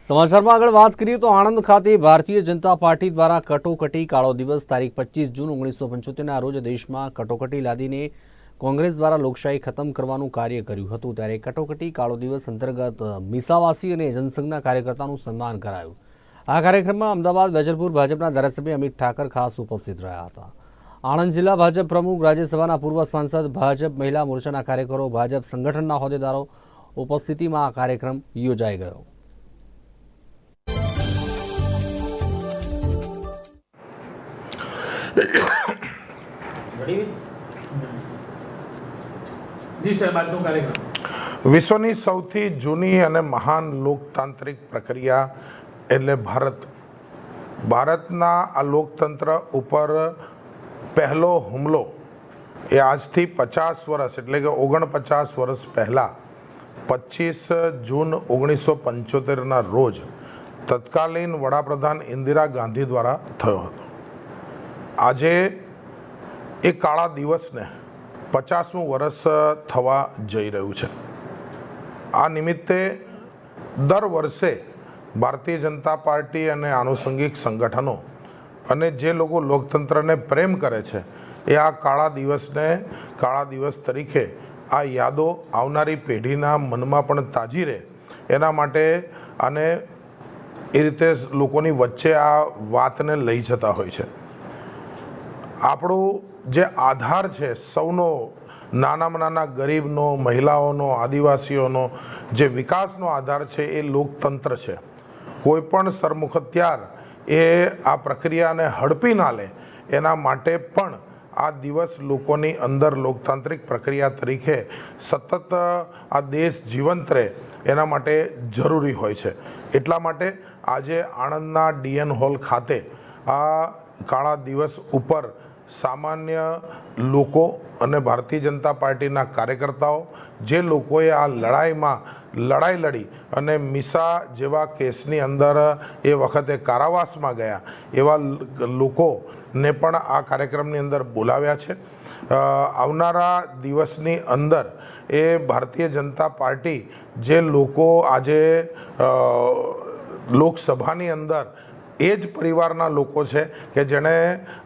સમાચારમાં આગળ વાત કરીએ તો આણંદ ખાતે ભારતીય જનતા પાર્ટી દ્વારા કટોકટી કાળો દિવસ તારીખ પચીસ જૂન ઓગણીસો પંચોતેરના રોજ દેશમાં કટોકટી લાદીને કોંગ્રેસ દ્વારા લોકશાહી ખતમ કરવાનું કાર્ય કર્યું હતું. ત્યારે કટોકટી કાળો દિવસ અંતર્ગત મીસાવાસી અને જનસંઘના કાર્યકર્તાનું સન્માન કરાયું. આ કાર્યક્રમમાં અમદાવાદ, વેજલપુર ભાજપના ધારાસભ્ય અમિત ઠાકર ખાસ ઉપસ્થિત રહ્યા હતા. આણંદ જિલ્લા ભાજપ પ્રમુખ, રાજ્યસભાના પૂર્વ સાંસદ, ભાજપ મહિલા મોરચાના કાર્યકરો, ભાજપ સંગઠનના હોદ્દેદારો ઉપસ્થિતિમાં આ કાર્યક્રમ યોજાઈ ગયો. વિશ્વની સૌથી જૂની અને મહાન લોકતાંત્રિક પ્રક્રિયા એટલે ભારત. ભારતના આ લોકતંત્ર ઉપર પહેલો હુમલો એ આજથી પચાસ વર્ષ, એટલે કે ઓગણપચાસ વર્ષ પહેલાં, પચીસ જૂન ઓગણીસો પંચોતેરના રોજ તત્કાલીન વડાપ્રધાન ઇન્દિરા ગાંધી દ્વારા થયો હતો. આજે એ કાળા દિવસને પચાસમું વર્ષ થવા જઈ રહ્યું છે. આ નિમિત્તે દર વર્ષે ભારતીય જનતા પાર્ટી અને આનુષંગિક સંગઠનો અને જે લોકો લોકતંત્રને પ્રેમ કરે છે, એ આ કાળા દિવસને, કાળા દિવસ તરીકે આ યાદો આવનારી પેઢીના મનમાં પણ તાજી રહે. એના માટે અને એ રીતે લોકોની વચ્ચે આ વાતને લઈ જતા હોય છે. આપણું જે આધાર છે, સૌનો, નાનામાં નાના ગરીબનો, મહિલાઓનો, આદિવાસીઓનો જે વિકાસનો આધાર છે, એ લોકતંત્ર છે. કોઈપણ સરમુખત્યાર એ આ પ્રક્રિયાને હડપી ના લે, એના માટે પણ આ દિવસ લોકોની અંદર લોકતાંત્રિક પ્રક્રિયા તરીકે સતત આ દેશ જીવંત રહે, એના માટે જરૂરી હોય છે. એટલા માટે આજે આણંદના ડીએન હોલ ખાતે આ કાળા દિવસ ઉપર સામાન્ય લોકો અને ભારતીય જનતા પાર્ટીના કાર્યકર્તાઓ, જે લોકોએ આ લડાઈમાં લડાઈ લડી અને મિસા જેવા કેસની અંદર એ વખતે કારાવાસમાં ગયા, એવા લોકોને પણ આ કાર્યક્રમની અંદર બોલાવ્યા છે. આવનારા દિવસની અંદર એ ભારતીય જનતા પાર્ટી જે લોકો આજે લોકસભાની અંદર એ જ પરિવારના લોકો છે કે જેણે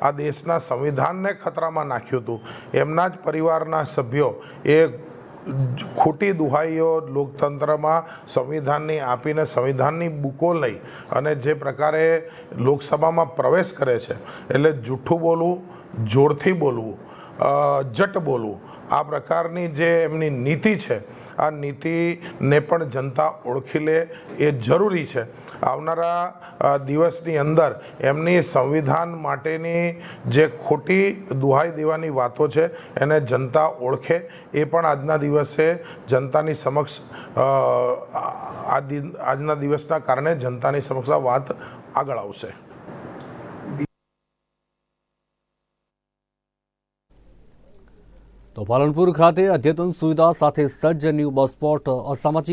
આ દેશના સંવિધાનને ખતરામાં નાખ્યું હતું. એમના જ પરિવારના સભ્યો એ ખોટી દુહાઈઓ લોકતંત્રમાં સંવિધાનની આપીને સંવિધાનની બુકો લઈ અને જે પ્રકારે લોકસભામાં પ્રવેશ કરે છે. એટલે જૂઠું બોલવું, જોરથી બોલવું જટ બોલવું. આ પ્રકારની જે એમની નીતિ છે, આ નીતિને પણ જનતા ઓળખી લે એ જરૂરી છે. આવનારા દિવસની અંદર એમની સંવિધાન માટેની જે ખોટી દુહાઈ દેવાની વાતો છે, એને જનતા ઓળખે. એ પણ આજના દિવસે જનતાની સમક્ષ આજના દિવસના કારણે જનતાની સમક્ષ વાત આગળ આવશે. તો પાલનપુર ખાતે અદ્યતન સુવિધા સાથે સજ્જ ન્યૂ બસ સ્પોટ અસામાજિક